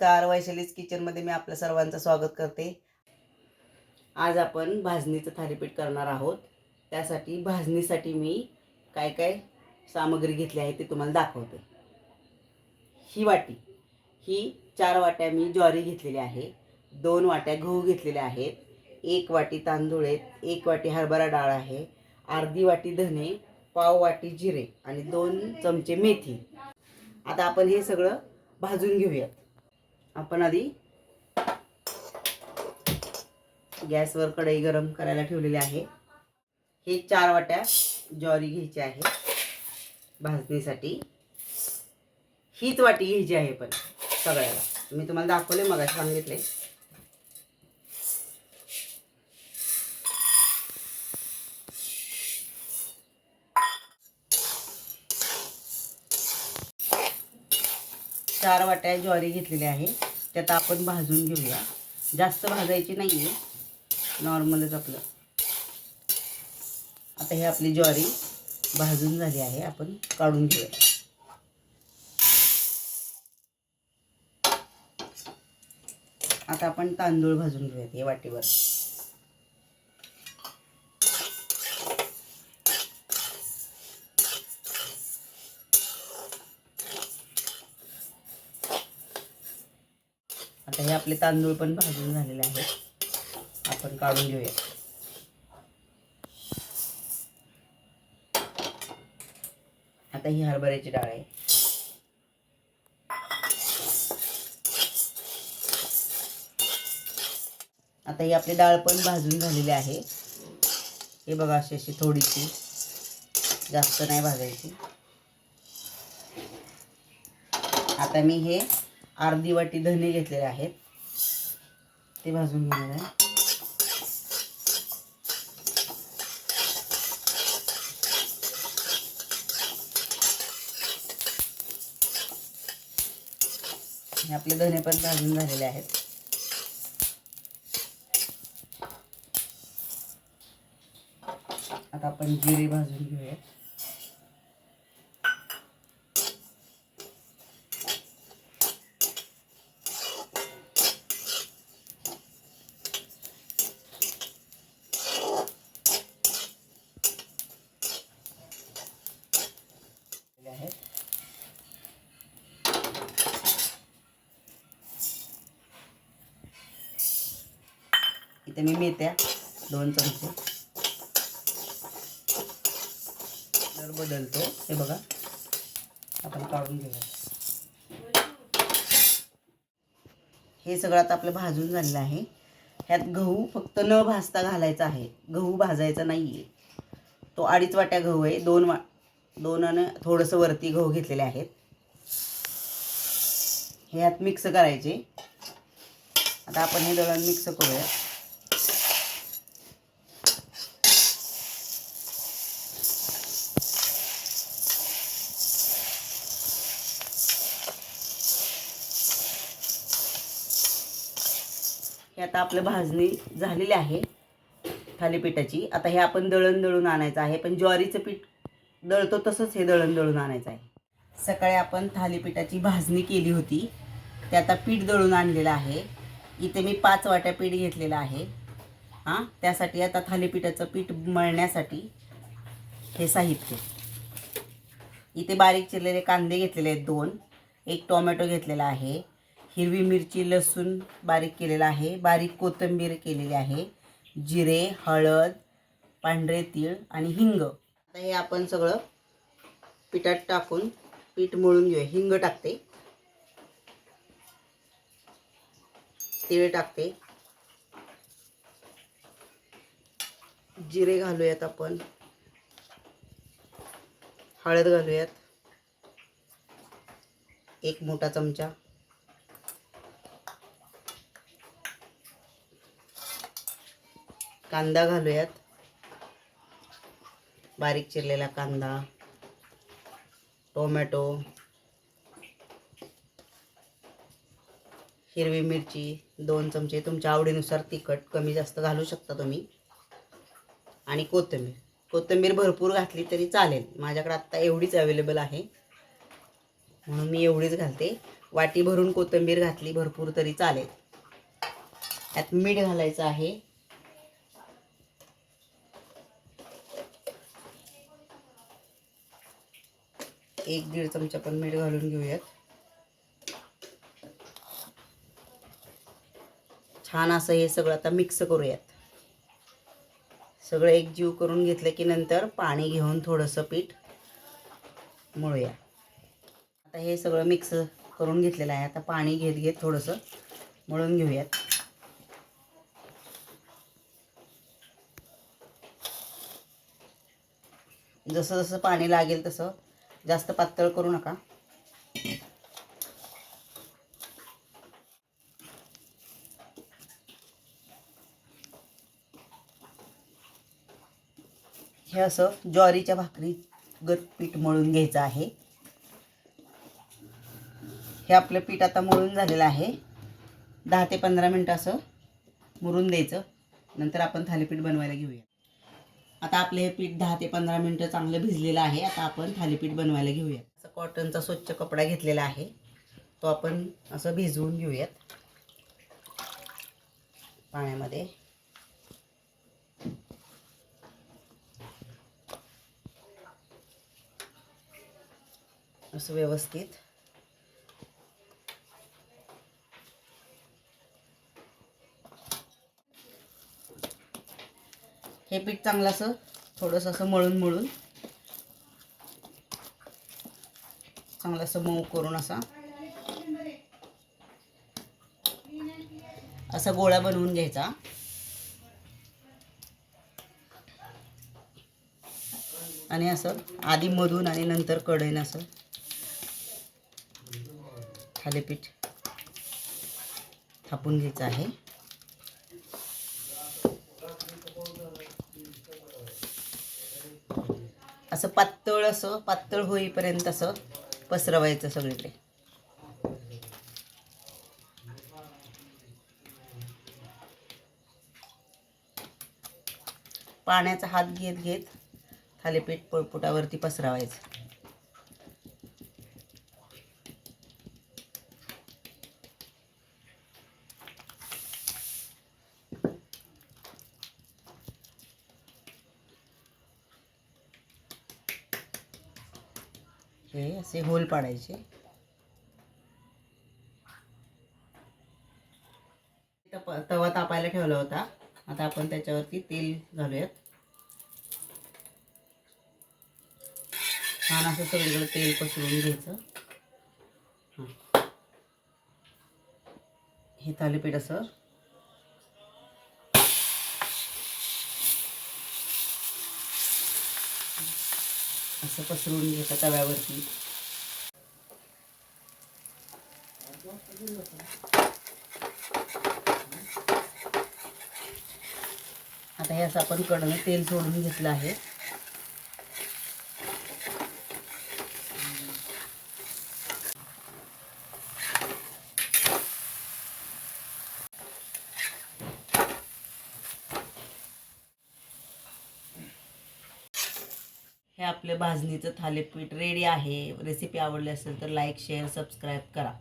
नमस्कार वैशालीज किचनमध्ये मी आपल्या सर्वांचं स्वागत करते. आज आपण भाजणीचं थालीपीठ करणार आहोत. त्यासाठी भाजणीसाठी मी काय काय सामग्री घेतली आहे ते तुम्हाला दाखवते. ही वाटी. ही चार वाट्या मी ज्वारी घेतलेली आहे. दोन वाट्या गहू घेतलेल्या आहेत. एक वाटी तांदूळ आहेत. एक वाटी हरभरा डाळ आहे. अर्धी वाटी धने पाव वाटी जिरे आणि दोन चमचे मेथी. आता आपण हे सगळं भाजून घेऊयात. आपण आधी गॅसवर कढई गरम करायला ठेवलेली आहे. हे चार वाट्या ज्वारी घ्यायची आहे भाजणीसाठी. हीच वाटी घ्यायची आहे पण सगळ्याला. मी तुम्हाला दाखवले मग सांगितले चार वाट्या ज्वारी घेतलेली आहे. त्यात आपण भाजून घेऊया. जास्त भाजायची नाही आहे नॉर्मलच आपलं. आता हे आपली ज्वारी भाजून झाली आहे. आपण काढून घेऊया. आता आपण तांदूळ भाजून घेऊयात हे वाटीवर. आता हे आपले तांदूळ पण भाजून झालेले आहेत. आपण काढून घेऊया. आता ही हरभऱ्याची डाळ आहे. आता ही आपली डाळ पण भाजून झालेली आहे. हे बघा अशी अशी थोडीशी. जास्त नाही भाजायची. आता मी हे अर्धी वाटी धने घेतलेले आहेत. ते भाजून घेणार आहे. आपले धने पण भाजून झालेले आहेत. आता आपण जिरे भाजून घेऊया आहेत इथे मी मेथ्या दोन चमचे. तर बदलतो हे बघा आपण काढून घेऊया. हे सगळं आता आपलं भाजून झालेलं आहे. ह्यात गहू फक्त न भाजता घालायचा आहे. गहू भाजायचा नाही आहे तो अडीच वाट्या गहू आहे. दोन वा दोन आणि थोडंसं वरती गहू घेतलेले आहेत. हे ह्यात मिक्स करायचे. आता आपण हे दळण मिक्स करूया. आता आपलं भाजणी झालेली आहे थालीपीठाची. आता हे आपण दळण दळून आणायचं आहे पण ज्वारीचं पीठ दळतो तसंच हे दळण दळून आणायचं आहे. सकाळी आपण थालीपीठाची भाजणी केली होती. ते आता पीठ दळून आणलेलं आहे. इथे मी पाच वाट्या पीठ घेतलेलं आहे. हां त्यासाठी आता थालीपीठाचं पीठ मळण्यासाठी हे साहित्य. इथे बारीक चिरलेले कांदे घेतलेले आहेत दोन. एक टोमॅटो घेतलेला आहे. हिरवी मिरची लसूण बारीक केलेला आहे. बारीक कोथिंबीर केलेली आहे. जिरे हळद पांढरे तीळ आणि हिंग. आता हे आपण सगळं पिठात टाकून पीठ मळून घेऊया. हिंग टाकते. तीळ टाकते. जिरे घालूयात आपण. हळद घालूयात. एक मोठा चमचा. कांदा घालूयात. बारीक चिरलेला कांदा टोमॅटो हिरवी मिरची दोन चमचे तुमच्या आवडीनुसार तिखट कमी जास्त घालू शकता तुम्ही. आणि कोथिंबीर. कोथिंबीर भरपूर घातली तरी चालेल. माझ्याकडे आत्ता एवढीच अवेलेबल आहे. म्हणून मी एवढीच घालते. वाटी भरून कोथिंबीर घातली भरपूर तरी चालेल. त्यात मीठ घालायचं आहे. एक दीड चमचा पण मीठ घालून घेऊयात. छान असं हे सगळं आता मिक्स करूयात. सगळं एक जीव करून घेतलं की नंतर पाणी घेऊन थोडंसं पीठ मळूया. आता हे सगळं मिक्स करून घेतलेलं आहे. आता पाणी घेत घेत थोडंसं मळून घेऊयात. जसं जसं पाणी लागेल तसं जास्त पातळ करू नका. हे असं ज्वारीच्या भाकरी गत पीठ मळून घ्यायचं आहे. हे आपलं पीठ आता मळून झालेलं आहे. दहा ते पंधरा मिनटं असं मुरून द्यायचं. नंतर आपण थालीपीठ बनवायला घेऊया. आता आपलं हे पीठ दहा ते पंधरा मिनटं चांगलं भिजलेलं आहे. आता आपण थालीपीठ बनवायला घेऊयात. असं कॉटनचा स्वच्छ कपडा घेतलेला आहे. तो आपण असं भिजवून घेऊयात. पाण्यामध्ये. असं व्यवस्थित. हे पीठ चांगलं असं थोडंसं असं मळून मळून. चांगलं असं मऊ करून असा. असा गोळा बनवून घ्यायचा. आणि असं आधी मधून आणि नंतर कडेन असं. थालीपीठ थापून घ्यायचं आहे. असं पातळ असं पातळ होईपर्यंत असं पसरवायचं सगळीकडे. पाण्याचा हात घेत घेत थालीपीठ पोळपुटावरती पसरवायचं. हे असे होल पाडायचे. तप तवा तापायला ठेवला होता. आता आपण त्याच्यावरती तेल घालूयात. छान असं सगळीकडे तेल पसरून घ्यायचं. हे थालीपीठ असं. असं पसरून घ्यायचं तव्यावरती. आता हे असं आपण कडनं तेल सोडून घेतलं आहे. हे आपले भाजणीचं थालीपीठ रेडी आहे. रेसिपी आवडली असेल तर लाईक शेअर सबस्क्राईब करा.